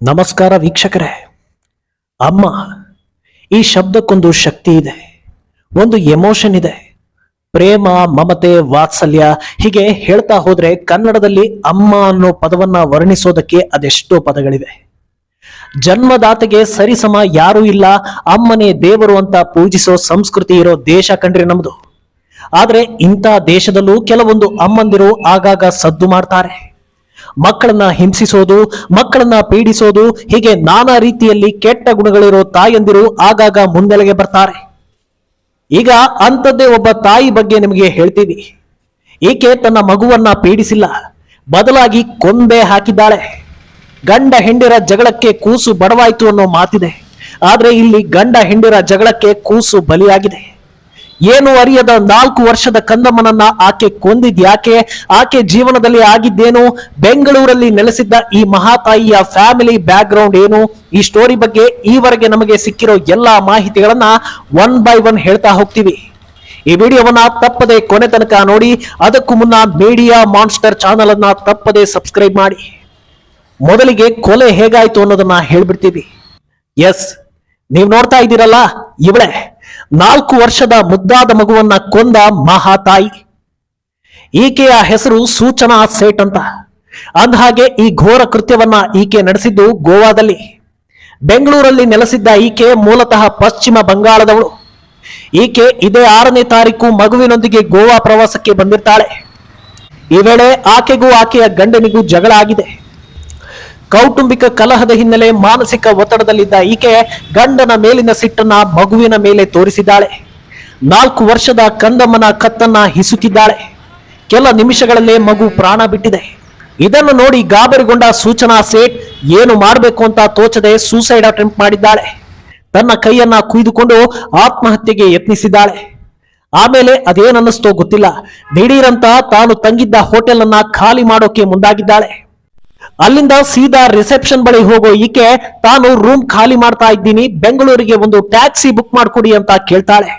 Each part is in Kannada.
ನಮಸ್ಕಾರ ವೀಕ್ಷಕರೇ. ಅಮ್ಮ, ಈ ಶಬ್ದಕ್ಕೊಂದು ಶಕ್ತಿ ಇದೆ. ಒಂದು ಎಮೋಷನ್ ಇದೆ. ಪ್ರೇಮ, ಮಮತೆ, ವಾತ್ಸಲ್ಯ ಹೀಗೆ ಹೇಳ್ತಾ ಹೋದ್ರೆ ಕನ್ನಡದಲ್ಲಿ ಅಮ್ಮ ಅನ್ನೋ ಪದವನ್ನ ವರ್ಣಿಸೋದಕ್ಕೆ ಅದೆಷ್ಟೋ ಪದಗಳಿವೆ. ಜನ್ಮದಾತೆಗೆ ಸರಿಸಮ ಯಾರೂ ಇಲ್ಲ, ಅಮ್ಮನೇ ದೇವರು ಅಂತ ಪೂಜಿಸೋ ಸಂಸ್ಕೃತಿ ಇರೋ ದೇಶ ಕಂಡ್ರಿ ನಮ್ದು. ಆದ್ರೆ ಇಂಥ ದೇಶದಲ್ಲೂ ಕೆಲವೊಂದು ಅಮ್ಮಂದಿರು ಆಗಾಗ ಸದ್ದು ಮಾಡ್ತಾರೆ. ಮಕ್ಕಳನ್ನ ಹಿಂಸಿಸೋದು, ಮಕ್ಕಳನ್ನ ಪೀಡಿಸೋದು, ಹೀಗೆ ನಾನಾ ರೀತಿಯಲ್ಲಿ ಕೆಟ್ಟ ಗುಣಗಳಿರೋ ತಾಯಂದಿರು ಆಗಾಗ ಮುಂದೆಲೆಗೆ ಬರ್ತಾರೆ. ಈಗ ಅಂಥದ್ದೇ ಒಬ್ಬ ತಾಯಿ ಬಗ್ಗೆ ನಿಮಗೆ ಹೇಳ್ತೀವಿ ಈಕೆ ತನ್ನ ಮಗುವನ್ನ ಪೀಡಿಸಿಲ್ಲ? ಬದಲಾಗಿ ಕೊಂಬೆ ಹಾಕಿದ್ದಾಳೆ. ಗಂಡ ಹೆಂಡಿರ ಜಗಳಕ್ಕೆ ಕೂಸು ಬಡವಾಯಿತು ಅನ್ನೋ ಮಾತಿದೆ. ಆದರೆ ಇಲ್ಲಿ ಗಂಡ ಹೆಂಡಿರ ಜಗಳಕ್ಕೆ ಕೂಸು ಬಲಿಯಾಗಿದೆ. ಏನು ಅರಿಯದ ನಾಲ್ಕು ವರ್ಷದ ಕಂದಮ್ಮನನ್ನ ಆಕೆ ಕೊಂದಿದ್ಯಾಕೆ? ಆಕೆ ಜೀವನದಲ್ಲಿ ಆಗಿದ್ದೇನು? ಬೆಂಗಳೂರಲ್ಲಿ ನೆಲೆಸಿದ್ದ ಈ ಮಹಾತಾಯಿಯ ಫ್ಯಾಮಿಲಿ ಬ್ಯಾಕ್ ಗ್ರೌಂಡ್ ಏನು? ಈ ಸ್ಟೋರಿ ಬಗ್ಗೆ ಈವರೆಗೆ ನಮಗೆ ಸಿಕ್ಕಿರೋ ಎಲ್ಲಾ ಮಾಹಿತಿಗಳನ್ನ ಒನ್ ಬೈ ಒನ್ ಹೇಳ್ತಾ ಹೋಗ್ತೀವಿ. ಈ ವಿಡಿಯೋವನ್ನ ತಪ್ಪದೆ ಕೊನೆ ತನಕ ನೋಡಿ, ಅದಕ್ಕೂ ಮುನ್ನ ಮೀಡಿಯಾ ಮಾನ್ಸ್ಟರ್ ಚಾನಲ್ ಅನ್ನ ತಪ್ಪದೆ ಸಬ್ಸ್ಕ್ರೈಬ್ ಮಾಡಿ. ಮೊದಲಿಗೆ ಕೊಲೆ ಹೇಗಾಯ್ತು ಅನ್ನೋದನ್ನ ಹೇಳ್ಬಿಡ್ತೀವಿ. ಎಸ್, ನೀವು ನೋಡ್ತಾ ಇದ್ದೀರಲ್ಲ, ಇವಳೆ. ನಾಲ್ಕು ವರ್ಷದ ಮುದ್ದಾದ ಮಗುವನ್ನ ಕೊಂದ ಮಹಾತಾಯಿ. ಈಕೆಯ ಹೆಸರು ಸೂಚನಾ ಸೇಟ್ ಅಂತ. ಅಂದಹಾಗೆ ಈ ಘೋರ ಕೃತ್ಯವನ್ನ ಈಕೆ ನಡೆಸಿದ್ದು ಗೋವಾದಲ್ಲಿ. ಬೆಂಗಳೂರಲ್ಲಿ ನೆಲೆಸಿದ್ದ ಈಕೆ ಮೂಲತಃ ಪಶ್ಚಿಮ ಬಂಗಾಳದವಳು. ಈಕೆ ಇದೇ ಆರನೇ ತಾರೀಕು ಮಗುವಿನೊಂದಿಗೆ ಗೋವಾ ಪ್ರವಾಸಕ್ಕೆ ಬಂದಿರ್ತಾಳೆ. ಈ ವೇಳೆ ಆಕೆಗೂ ಆಕೆಯ ಗಂಡನಿಗೂ ಜಗಳ ಆಗಿದೆ. ಕೌಟುಂಬಿಕ ಕಲಹದ ಹಿನ್ನೆಲೆ ಮಾನಸಿಕ ಒತ್ತಡದಲ್ಲಿದ್ದ ಈಕೆ ಗಂಡನ ಮೇಲಿನ ಸಿಟ್ಟನ್ನ ಮಗುವಿನ ಮೇಲೆ ತೋರಿಸಿದ್ದಾಳೆ. ನಾಲ್ಕು ವರ್ಷದ ಕಂದಮ್ಮನ ಕತ್ತನ್ನ ಹಿಸುಕಿದ್ದಾಳೆ. ಕೆಲ ನಿಮಿಷಗಳಲ್ಲೇ ಮಗು ಪ್ರಾಣ ಬಿಟ್ಟಿದೆ. ಇದನ್ನು ನೋಡಿ ಗಾಬರಿಗೊಂಡ ಸೂಚನಾ ಸೇಠ್ ಏನು ಮಾಡಬೇಕು ಅಂತ ತೋಚದೆ ಸೂಸೈಡ್ ಅಟೆಂಪ್ಟ್ ಮಾಡಿದ್ದಾಳೆ. ತನ್ನ ಕೈಯನ್ನ ಕುಯ್ದುಕೊಂಡು ಆತ್ಮಹತ್ಯೆಗೆ ಯತ್ನಿಸಿದ್ದಾಳೆ. ಆಮೇಲೆ ಅದೇನನ್ನಿಸ್ತೋ ಗೊತ್ತಿಲ್ಲ. ದಿಢೀರಂತ ತಾನು ತಂಗಿದ್ದ ಹೋಟೆಲ್ ಅನ್ನ ಖಾಲಿ ಮಾಡೋಕೆ ಮುಂದಾಗಿದ್ದಾಳೆ. ಅಲ್ಲಿಂದ ಸೀದಾ ರಿಸೆಪ್ಷನ್ ಬಳಿ ಹೋಗೋ ಈಕೆ, ತಾನು ರೂಮ್ ಖಾಲಿ ಮಾಡ್ತಾ ಇದ್ದೀನಿ, ಬೆಂಗಳೂರಿಗೆ ಒಂದು ಟ್ಯಾಕ್ಸಿ ಬುಕ್ ಮಾಡ್ಕೊಡಿ ಅಂತ ಕೇಳ್ತಾಳೆ.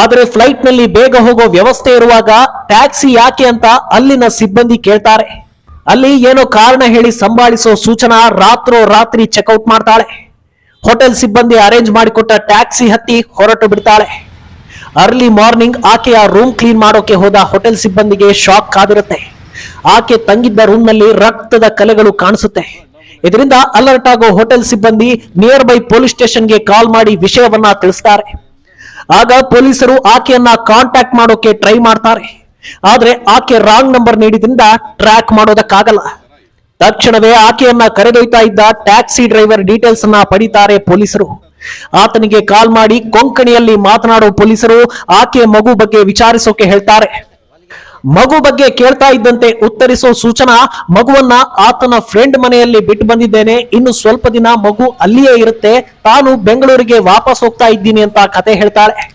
ಆದರೆ ಫ್ಲೈಟ್ನಲ್ಲಿ ಬೇಗ ಹೋಗೋ ವ್ಯವಸ್ಥೆ ಇರುವಾಗ ಟ್ಯಾಕ್ಸಿ ಯಾಕೆ ಅಂತ ಅಲ್ಲಿನ ಸಿಬ್ಬಂದಿ ಕೇಳ್ತಾರೆ. ಅಲ್ಲಿ ಏನೋ ಕಾರಣ ಹೇಳಿ ಸಂಭಾಳಿಸೋ ಸೂಚನಾ ರಾತ್ರೋ ರಾತ್ರಿ ಚೆಕ್ಔಟ್ ಮಾಡ್ತಾಳೆ. ಹೋಟೆಲ್ ಸಿಬ್ಬಂದಿ ಅರೇಂಜ್ ಮಾಡಿಕೊಟ್ಟ ಟ್ಯಾಕ್ಸಿ ಹತ್ತಿ ಹೊರಟು ಬಿಡ್ತಾಳೆ. ಅರ್ಲಿ ಮಾರ್ನಿಂಗ್ ಆಕೆಯ ರೂಮ್ ಕ್ಲೀನ್ ಮಾಡೋಕೆ ಹೋದ ಹೋಟೆಲ್ ಸಿಬ್ಬಂದಿಗೆ ಶಾಕ್ ಕಾದಿರುತ್ತೆ. ಆಕೆ ತಂಗಿದ್ದ ರೂಮ್ನಲ್ಲಿ ರಕ್ತದ ಕಲೆಗಳು ಕಾಣಿಸುತ್ತೆ. ಇದರಿಂದ ಅಲರ್ಟ್ ಆಗೋ ಹೋಟೆಲ್ ಸಿಬ್ಬಂದಿ ನಿಯರ್ ಬೈ ಪೊಲೀಸ್ ಸ್ಟೇಷನ್ಗೆ ಕಾಲ್ ಮಾಡಿ ವಿಷಯವನ್ನ ತಿಳಿಸ್ತಾರೆ. ಆಗ ಪೊಲೀಸರು ಆಕೆಯನ್ನ ಕಾಂಟ್ಯಾಕ್ಟ್ ಮಾಡೋಕೆ ಟ್ರೈ ಮಾಡ್ತಾರೆ. ಆದ್ರೆ ಆಕೆ ರಾಂಗ್ ನಂಬರ್ ನೀಡಿದ್ರಿಂದ ಟ್ರ್ಯಾಕ್ ಮಾಡೋದಕ್ಕಾಗಲ್ಲ. ತಕ್ಷಣವೇ ಆಕೆಯನ್ನ ಕರೆದೊಯ್ತಾ ಇದ್ದ ಟ್ಯಾಕ್ಸಿ ಡ್ರೈವರ್ ಡೀಟೇಲ್ಸ್ ಅನ್ನ ಪಡಿತಾರೆ ಪೊಲೀಸರು. ಆತನಿಗೆ ಕಾಲ್ ಮಾಡಿ ಕೊಂಕಣಿಯಲ್ಲಿ ಮಾತನಾಡೋ ಪೊಲೀಸರು ಆಕೆ ಮಗು ಬಗ್ಗೆ ವಿಚಾರಿಸೋಕೆ ಹೇಳ್ತಾರೆ. ಮಗು ಬಗ್ಗೆ ಕೇಳ್ತಾ ಇದ್ದಂತೆ ಉತ್ತರಿಸೋ ಸೂಚನಾ, ಮಗುವನ್ನ ಆತನ ಫ್ರೆಂಡ್ ಮನೆಯಲ್ಲಿ ಬಿಟ್ಟು ಬಂದಿದ್ದೇನೆ. ಇನ್ನು ಸ್ವಲ್ಪ ದಿನ ಮಗು ಅಲ್ಲಿಯೇ ಇರುತ್ತೆ. ತಾನು ಬೆಂಗಳೂರಿಗೆ ವಾಪಸ್ ಹೋಗ್ತಾ ಇದ್ದೀನಿ ಅಂತ ಕತೆ ಹೇಳ್ತಾಳೆ.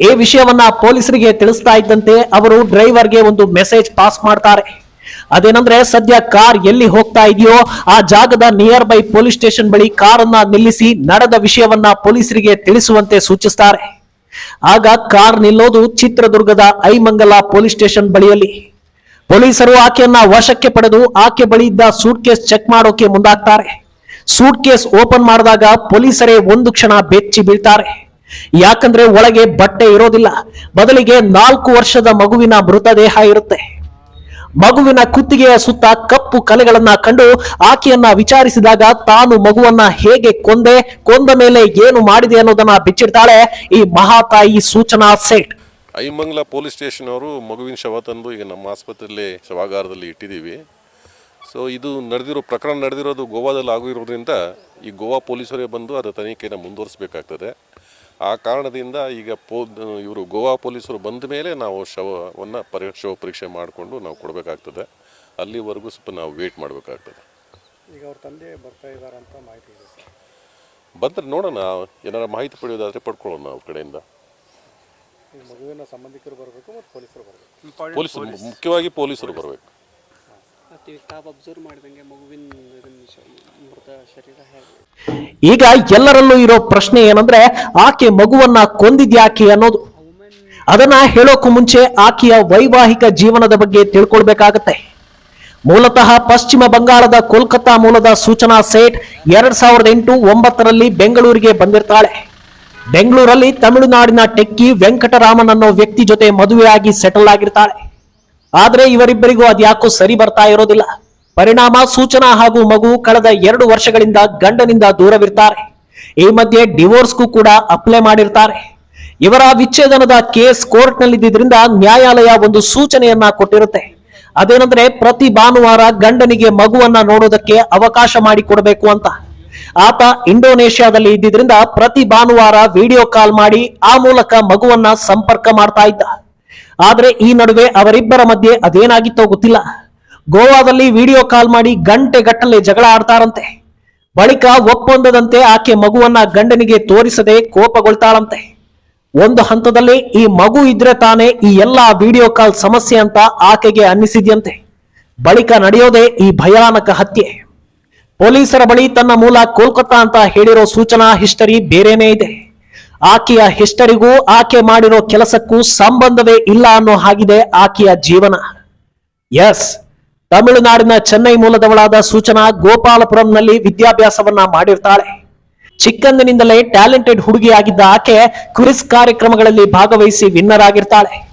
ಈ ವಿಷಯವನ್ನ ಪೊಲೀಸರಿಗೆ ತಿಳಿಸ್ತಾ ಇದ್ದಂತೆ ಅವರು ಡ್ರೈವರ್ಗೆ ಒಂದು ಮೆಸೇಜ್ ಪಾಸ್ ಮಾಡ್ತಾರೆ. ಅದೇನಂದ್ರೆ, ಸದ್ಯ ಕಾರ್ ಎಲ್ಲಿ ಹೋಗ್ತಾ ಇದೆಯೋ ಆ ಜಾಗದ ನಿಯರ್ ಬೈ ಪೊಲೀಸ್ ಸ್ಟೇಷನ್ ಬಳಿ ಕಾರನ್ನ ನಿಲ್ಲಿಸಿ, ನಡೆದ ವಿಷಯವನ್ನ ಪೊಲೀಸರಿಗೆ ತಿಳಿಸುವಂತೆ ಸೂಚಿಸ್ತಾರೆ. ಆಗ ಕಾರ್ ನಿಲ್ಲೋದು ಚಿತ್ರದುರ್ಗದ ಐಮಂಗಲ ಪೊಲೀಸ್ ಸ್ಟೇಷನ್ ಬಳಿಯಲ್ಲಿ. ಪೊಲೀಸರು ಆಕೆಯನ್ನ ವಶಕ್ಕೆ ಪಡೆದು ಆಕೆ ಬಳಿ ಇದ್ದ ಸೂಟ್ ಕೇಸ್ ಚೆಕ್ ಮಾಡೋಕೆ ಮುಂದಾಗ್ತಾರೆ. ಸೂಟ್ ಕೇಸ್ ಓಪನ್ ಮಾಡಿದಾಗ ಪೊಲೀಸರೇ ಒಂದು ಕ್ಷಣ ಬೆಚ್ಚಿ ಬೀಳ್ತಾರೆ. ಯಾಕಂದ್ರೆ ಒಳಗೆ ಬಟ್ಟೆ ಇರೋದಿಲ್ಲ. ಬದಲಿಗೆ ನಾಲ್ಕು ವರ್ಷದ ಮಗುವಿನ ಮೃತದೇಹ ಇರುತ್ತೆ. ಮಗುವಿನ ಕುತ್ತಿಗೆಯ ಸುತ್ತ ಕಪ್ಪು ಕಲೆಗಳನ್ನ ಕಂಡು ಆಕೆಯನ್ನ ವಿಚಾರಿಸಿದಾಗ ತಾನು ಮಗುವನ್ನ ಹೇಗೆ ಕೊಂದೆ, ಕೊಂದ ಮೇಲೆ ಏನು ಮಾಡಿದೆ ಅನ್ನೋದನ್ನ ಬಿಚ್ಚಿಡ್ತಾಳೆ ಈ ಮಹಾತಾಯಿ ಸೂಚನಾ ಸೆಟ್ ಐಮಂಗ್ಲ ಪೊಲೀಸ್ ಸ್ಟೇಷನ್ ಅವರು ಮಗುವಿನ ಶವ ತಂದು ಈಗ ನಮ್ಮ ಆಸ್ಪತ್ರೆಯಲ್ಲಿ ಶವಾಗಾರದಲ್ಲಿ ಇಟ್ಟಿದ್ದೀವಿ. ಸೊ ಇದು ನಡೆದಿರೋ ಪ್ರಕರಣ ನಡೆದಿರೋದು ಗೋವಾದಲ್ಲಿ ಆಗಿರೋದ್ರಿಂದ ಈ ಗೋವಾ ಪೊಲೀಸರೇ ಬಂದು ಅದರ ತನಿಖೆಯನ್ನು ಮುಂದುವರಿಸಬೇಕಾಗ್ತದೆ. ಆ ಕಾರಣದಿಂದ ಈಗ ಪೋ ಇವರು ಗೋವಾ ಪೊಲೀಸರು ಬಂದ ಮೇಲೆ ನಾವು ಶವವನ್ನು ಪರಿ ಶವ ಪರೀಕ್ಷೆ ಮಾಡಿಕೊಂಡು ನಾವು ಕೊಡಬೇಕಾಗ್ತದೆ. ಅಲ್ಲಿವರೆಗೂ ಸ್ವಲ್ಪ ನಾವು ವೇಟ್ ಮಾಡಬೇಕಾಗ್ತದೆ. ಈಗ ಅವ್ರ ತಂದೆ ಬರ್ತಾ ಇದ್ದಾರೆ ಅಂತ ಮಾಹಿತಿ ಇದೆ ಸರ್. ಬಂದರೆ ನೋಡೋಣ ಏನಾರ ಮಾಹಿತಿ ಪಡೆಯೋದಾದರೆ ಪಡ್ಕೊಳ್ಳೋಣ ಅವ್ರ ಕಡೆಯಿಂದ. ಈ ಮಗುವಿನ ಸಂಬಂಧಿಕರು ಬರಬೇಕು ಮತ್ತು ಪೊಲೀಸರು ಬರಬೇಕು. ಪೊಲೀಸರು ಮುಖ್ಯವಾಗಿ ಪೊಲೀಸರು ಬರಬೇಕು. ಈಗ ಎಲ್ಲರಲ್ಲೂ ಇರೋ ಪ್ರಶ್ನೆ ಏನಂದ್ರೆ, ಆಕೆ ಮಗುವನ್ನ ಕೊಂದಿದ್ಯಾಕೆ ಅನ್ನೋದು. ಅದನ್ನ ಹೇಳೋಕು ಮುಂಚೆ ಆಕೆಯ ವೈವಾಹಿಕ ಜೀವನದ ಬಗ್ಗೆ ತಿಳ್ಕೊಳ್ಬೇಕಾಗತ್ತೆ. ಮೂಲತಃ ಪಶ್ಚಿಮ ಬಂಗಾಳದ ಕೋಲ್ಕತ್ತಾ ಮೂಲದ ಸೂಚನಾ ಸೇಟ್ ಎರಡ್ ಸಾವಿರದ ಎಂಟು ಒಂಬತ್ತರಲ್ಲಿ ಬೆಂಗಳೂರಿಗೆ ಬಂದಿರ್ತಾಳೆ. ಬೆಂಗಳೂರಲ್ಲಿ ತಮಿಳುನಾಡಿನ ಟೆಕ್ಕಿ ವೆಂಕಟರಾಮನ್ ಅನ್ನೋ ವ್ಯಕ್ತಿ ಜೊತೆ ಮದುವೆಯಾಗಿ ಸೆಟಲ್ ಆಗಿರ್ತಾಳೆ. ಆದ್ರೆ ಇವರಿಬ್ಬರಿಗೂ ಅದ್ಯಾಕೋ ಸರಿ ಬರ್ತಾ ಇರೋದಿಲ್ಲ. ಪರಿಣಾಮ, ಸೂಚನಾ ಹಾಗೂ ಮಗು ಕಳೆದ ಎರಡು ವರ್ಷಗಳಿಂದ ಗಂಡನಿಂದ ದೂರವಿರ್ತಾರೆ. ಈ ಮಧ್ಯೆ ಡಿವೋರ್ಸ್ಗೂ ಕೂಡ ಅಪ್ಲೈ ಮಾಡಿರ್ತಾರೆ. ಇವರ ವಿಚ್ಛೇದನದ ಕೇಸ್ ಕೋರ್ಟ್ನಲ್ಲಿದ್ದರಿಂದ ನ್ಯಾಯಾಲಯ ಒಂದು ಸೂಚನೆಯನ್ನ ಕೊಟ್ಟಿರುತ್ತೆ. ಅದೇನಂದ್ರೆ ಪ್ರತಿ ಭಾನುವಾರ ಗಂಡನಿಗೆ ಮಗುವನ್ನ ನೋಡೋದಕ್ಕೆ ಅವಕಾಶ ಮಾಡಿಕೊಡ್ಬೇಕು ಅಂತ. ಆತ ಇಂಡೋನೇಷ್ಯಾದಲ್ಲಿ ಇದ್ದಿದ್ರಿಂದ ಪ್ರತಿ ಭಾನುವಾರ ವಿಡಿಯೋ ಕಾಲ್ ಮಾಡಿ ಆ ಮೂಲಕ ಮಗುವನ್ನ ಸಂಪರ್ಕ ಮಾಡ್ತಾ ಇದ್ದ. ಆದ್ರೆ ಈ ನಡುವೆ ಅವರಿಬ್ಬರ ಮಧ್ಯೆ ಅದೇನಾಗಿತ್ತೋ ಗೊತ್ತಿಲ್ಲ. ಗೋವಾದಲ್ಲಿ ವಿಡಿಯೋ ಕಾಲ್ ಮಾಡಿ ಗಂಟೆ ಗಟ್ಟಲೆ ಜಗಳ ಆಡ್ತಾರಂತೆ. ಬಳಿಕ ಒಪ್ಪಂದದಂತೆ ಆಕೆ ಮಗುವನ್ನ ಗಂಡನಿಗೆ ತೋರಿಸದೆ ಕೋಪಗೊಳ್ತಾಳಂತೆ. ಒಂದು ಹಂತದಲ್ಲಿ ಈ ಮಗು ಇದ್ರೆ ತಾನೇ ಈ ಎಲ್ಲಾ ವಿಡಿಯೋ ಕಾಲ್ ಸಮಸ್ಯೆ ಅಂತ ಆಕೆಗೆ ಅನ್ನಿಸಿದ್ಯಂತೆ. ಬಳಿಕ ನಡೆಯೋದೇ ಈ ಭಯಾನಕ ಹತ್ಯೆ. ಪೊಲೀಸರ ಬಳಿ ತನ್ನ ಮೂಲ ಕೋಲ್ಕತ್ತಾ ಅಂತ ಹೇಳಿರೋ ಸೂಚನಾ ಹಿಸ್ಟರಿ ಬೇರೆನೇ ಇದೆ. ಆಕೆಯ ಹಿಸ್ಟರಿಗೂ ಆಕೆ ಮಾಡಿರೋ ಕೆಲಸಕ್ಕೂ ಸಂಬಂಧವೇ ಇಲ್ಲ ಅನ್ನೋ ಹಾಗಿದೆ ಆಕೆಯ ಜೀವನ. ಎಸ್ ತಮಿಳುನಾಡಿನ ಚೆನ್ನೈ ಮೂಲದವಳಾದ ಸೂಚನಾ ಗೋಪಾಲಪುರಂನಲ್ಲಿ ವಿದ್ಯಾಭ್ಯಾಸವನ್ನ ಮಾಡಿರ್ತಾಳೆ. ಚಿಕ್ಕಂದಿನಿಂದಲೇ ಟ್ಯಾಲೆಂಟೆಡ್ ಹುಡುಗಿಯಾಗಿದ್ದ ಆಕೆ ಕ್ವಿಸ್ ಕಾರ್ಯಕ್ರಮಗಳಲ್ಲಿ ಭಾಗವಹಿಸಿ ವಿನ್ನರ್ ಆಗಿರ್ತಾಳೆ.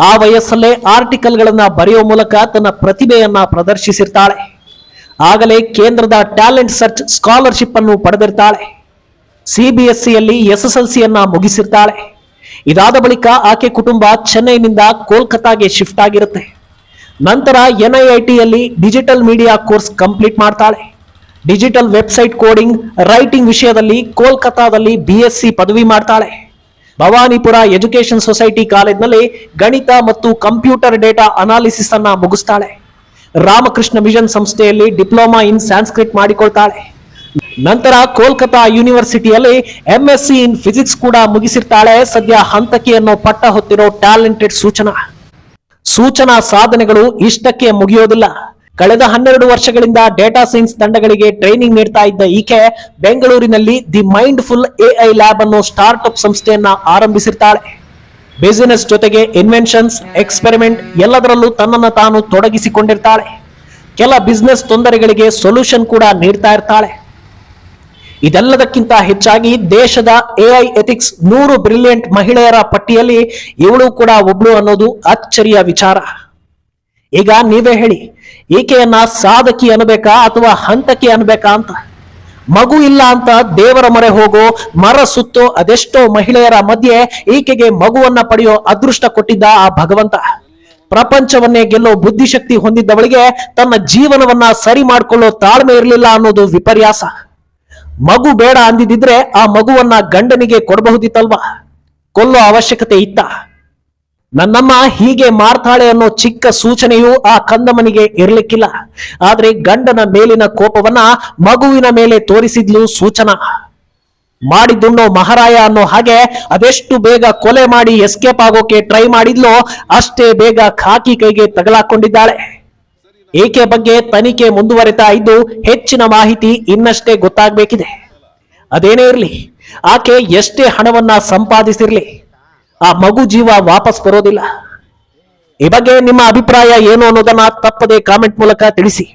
ಆ ವಯಸ್ಸಲ್ಲೇ ಆರ್ಟಿಕಲ್ಗಳನ್ನ ಬರೆಯುವ ಮೂಲಕ ತನ್ನ ಪ್ರತಿಭೆಯನ್ನ ಪ್ರದರ್ಶಿಸಿರ್ತಾಳೆ. ಆಗಲೇ ಕೇಂದ್ರದ ಟ್ಯಾಲೆಂಟ್ ಸರ್ಚ್ ಸ್ಕಾಲರ್ಶಿಪ್ ಅನ್ನು ಪಡೆದಿರ್ತಾಳೆ. ಸಿಬಿಎಸ್ಸಿಯಲ್ಲಿ ಎಸ್ಎಸ್ಎಲ್ಸಿಯನ್ನ ಮುಗಿಸಿರ್ತಾಳೆ. ಇದಾದ ಬಳಿಕ ಆಕೆ ಕುಟುಂಬ ಚೆನ್ನೈನಿಂದ ಕೋಲ್ಕತ್ತಾಗೆ ಶಿಫ್ಟ್ ಆಗಿರುತ್ತೆ. ನಂತರ ಎನ್ಐಐಟಿಯಲ್ಲಿ ಡಿಜಿಟಲ್ ಮೀಡಿಯಾ ಕೋರ್ಸ್ ಕಂಪ್ಲೀಟ್ ಮಾಡ್ತಾಳೆ. ಡಿಜಿಟಲ್ ವೆಬ್ಸೈಟ್ ಕೋಡಿಂಗ್, ರೈಟಿಂಗ್ ವಿಷಯದಲ್ಲಿ ಕೋಲ್ಕತ್ತಾದಲ್ಲಿ ಬಿಎಸ್ಸಿ ಪದವಿ ಮಾಡ್ತಾಳೆ. ಭವಾನಿಪುರ ಎಜುಕೇಶನ್ ಸೊಸೈಟಿ ಕಾಲೇಜ್ನಲ್ಲಿ ಗಣಿತ ಮತ್ತು ಕಂಪ್ಯೂಟರ್ ಡೇಟಾ ಅನಾಲಿಸಿಸ್ ಅನ್ನ ಮುಗಿಸ್ತಾಳೆ. ರಾಮಕೃಷ್ಣ ಮಿಷನ್ ಸಂಸ್ಥೆಯಲ್ಲಿ ಡಿಪ್ಲೊಮಾ ಇನ್ ಸ್ಯಾನ್ಸ್ಕ್ರಿಟ್ ಮಾಡಿಕೊಳ್ತಾಳೆ. ನಂತರ ಕೋಲ್ಕತಾ ಯೂನಿವರ್ಸಿಟಿಯಲ್ಲಿ ಎಂಎಸ್ಸಿ ಇನ್ ಫಿಸಿಕ್ಸ್ ಕೂಡ ಮುಗಿಸಿರ್ತಾಳೆ. ಸದ್ಯ ಹಂತಕಿ ಅನ್ನೋ ಪಟ್ಟ ಹೊತ್ತಿರೋ ಟ್ಯಾಲೆಂಟೆಡ್ ಸೂಚನಾ. ಸೂಚನಾ ಸಾಧನೆಗಳು ಇಷ್ಟಕ್ಕೆ ಮುಗಿಯೋದಿಲ್ಲ. ಕಳೆದ ಹನ್ನೆರಡು ವರ್ಷಗಳಿಂದ ಡೇಟಾ ಸೈನ್ಸ್ ತಂಡಗಳಿಗೆ ಟ್ರೈನಿಂಗ್ ನೀಡ್ತಾ ಇದ್ದ ಈಕೆ ಬೆಂಗಳೂರಿನಲ್ಲಿ the mindful AI lab ಅನ್ನೋ ಸ್ಟಾರ್ಟ್ಅಪ್ ಸಂಸ್ಥೆಯನ್ನ ಆರಂಭಿಸಿರ್ತಾಳೆ. ಬಿಸಿನೆಸ್ ಜೊತೆಗೆ ಇನ್ವೆನ್ಷನ್ಸ್, ಎಕ್ಸ್ಪೆರಿಮೆಂಟ್ ಎಲ್ಲದರಲ್ಲೂ ತನ್ನನ್ನು ತಾನು ತೊಡಗಿಸಿಕೊಂಡಿರ್ತಾಳೆ. ಕೆಲ ಬಿಸ್ನೆಸ್ ತೊಂದರೆಗಳಿಗೆ ಸೊಲ್ಯೂಷನ್ ಕೂಡ ನೀಡ್ತಾ ಇರ್ತಾಳೆ. ಇದೆಲ್ಲದಕ್ಕಿಂತ ಹೆಚ್ಚಾಗಿ ದೇಶದ ಎಐ ಎಥಿಕ್ಸ್ ನೂರು ಬ್ರಿಲಿಯಂಟ್ ಮಹಿಳೆಯರ ಪಟ್ಟಿಯಲ್ಲಿ ಇವಳು ಕೂಡ ಒಬ್ಳು ಅನ್ನೋದು ಅಚ್ಚರಿಯ ವಿಚಾರ. ಈಗ ನೀವೇ ಹೇಳಿ, ಈಕೆಯನ್ನ ಸಾಧಕಿ ಅನ್ಬೇಕಾ ಅಥವಾ ಹಂತಕಿ ಅನ್ಬೇಕಾ ಅಂತ? ಮಗು ಇಲ್ಲ ಅಂತ ದೇವರ ಮೊರೆ ಹೋಗೋ, ಮರ ಸುತ್ತೋ ಅದೆಷ್ಟೋ ಮಹಿಳೆಯರ ಮಧ್ಯೆ ಈಕೆಗೆ ಮಗುವನ್ನ ಪಡೆಯೋ ಅದೃಷ್ಟ ಕೊಟ್ಟಿದ್ದ ಆ ಭಗವಂತ. ಪ್ರಪಂಚವನ್ನೇ ಗೆಲ್ಲೋ ಬುದ್ಧಿಶಕ್ತಿ ಹೊಂದಿದ್ದವಳಿಗೆ ತನ್ನ ಜೀವನವನ್ನ ಸರಿ ಮಾಡ್ಕೊಳ್ಳೋ ತಾಳ್ಮೆ ಇರಲಿಲ್ಲ ಅನ್ನೋದು ವಿಪರ್ಯಾಸ. ಮಗು ಬೇಡ ಅಂದಿದ್ರೆ ಆ ಮಗುವನ್ನ ಗಂಡನಿಗೆ ಕೊಡಬಹುದಿತ್ತಲ್ವಾ? ಕೊಲ್ಲೋ ಅವಶ್ಯಕತೆ ಇತ್ತ? ನನ್ನಮ್ಮ ಹೀಗೆ ಮಾರ್ತಾಳೆ ಅನ್ನೋ ಚಿಕ್ಕ ಸೂಚನೆಯೂ ಆ ಕಂದಮ್ಮನಿಗೆ ಇರಲಿಕ್ಕಿಲ್ಲ. ಆದ್ರೆ ಗಂಡನ ಮೇಲಿನ ಕೋಪವನ್ನ ಮಗುವಿನ ಮೇಲೆ ತೋರಿಸಿದ್ಲು ಸೂಚನಾ. ಮಾಡಿದ್ದುಣ್ಣೋ ಮಹಾರಾಯ ಅನ್ನೋ ಹಾಗೆ ಅದೆಷ್ಟು ಬೇಗ ಕೊಲೆ ಮಾಡಿ ಎಸ್ಕೇಪ್ ಆಗೋಕೆ ಟ್ರೈ ಮಾಡಿದ್ಲೋ ಅಷ್ಟೇ ಬೇಗ ಖಾಕಿ ಕೈಗೆ ತಗಲಾಕೊಂಡಿದ್ದಾಳೆ. ಏಕೆ ಬಗ್ಗೆ ತನಿಖೆ ಮುಂದುವರಿತಾ ಇದ್ದು ಹೆಚ್ಚಿನ ಮಾಹಿತಿ ಇನ್ನಷ್ಟೇ ಗೊತ್ತಾಗಬೇಕಿದೆ. ಅದೇನೇ ಇರಲಿ, ಆಕೆ ಎಷ್ಟೇ ಹಣವನ್ನ ಸಂಪಾದಿಸಿರ್ಲಿ, ಆ ಮಗು ಜೀವ ವಾಪಸ್ ಬರೋದಿಲ್ಲ. ಈ ಬಗ್ಗೆ ನಿಮ್ಮ ಅಭಿಪ್ರಾಯ ಏನು ಅನ್ನೋದನ್ನ ತಪ್ಪದೆ ಕಾಮೆಂಟ್ ಮೂಲಕ ತಿಳಿಸಿ.